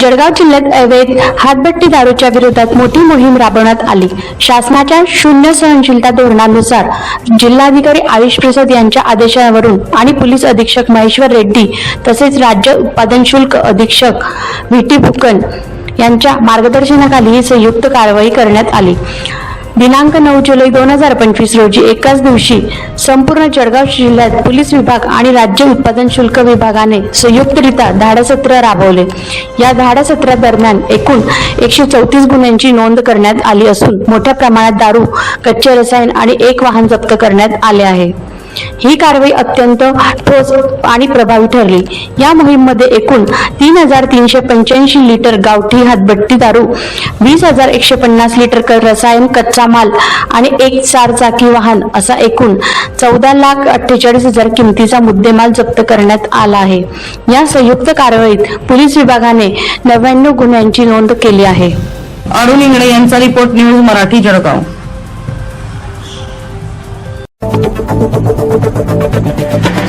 जळगाव जिल्ह्यात अवैध हातभट्टी दारूच्या विरोधात मोठी मोहीम राबवण्यात आली. शासनाच्या शून्य सहनशीलता धोरणानुसार जिल्हाधिकारी आयुष प्रसाद यांच्या आदेशावरून आणि पोलीस अधीक्षक महेश्वर रेड्डी तसेच राज्य उत्पादन शुल्क अधीक्षक व्ही टी भुकन यांच्या मार्गदर्शनाखाली ही संयुक्त कारवाई करण्यात आली. दिनांक नऊ जुलै दोन हजार पंचवीस रोजी एकाच दिवशी संपूर्ण जळगाव जिल्ह्यात पोलीस विभाग आणि राज्य उत्पादन शुल्क विभागाने संयुक्तरित्या धाडसत्र राबवले. या धाडसत्रादरम्यान एकूण एकशे चौतीस गुन्ह्यांची नोंद करण्यात आली असून मोठ्या प्रमाणात दारू कच्चे रसायन आणि एक वाहन जप्त करण्यात आले आहे. ही कारवाई अत्यंत ठोस आणि प्रभावी ठरली. या मोहीममध्ये एकूण तीन हजार तीनशे पंच्याऐंशी लिटर गावठी हातभट्टी दारू वीस हजार एकशे पन्नास लिटर रसायन कच्चा माल आणि एक चार चाकी वाहन असा एकूण चौदा लाख अठ्ठेचाळीस हजार किमतीचा मुद्देमाल जप्त करण्यात आला आहे. या संयुक्त कारवाईत पोलीस विभागाने नव्याण्णव गुन्ह्यांची नोंद केली आहे. अरुण इंगळे यांचा रिपोर्ट न्यूज मराठी जळगाव. あ!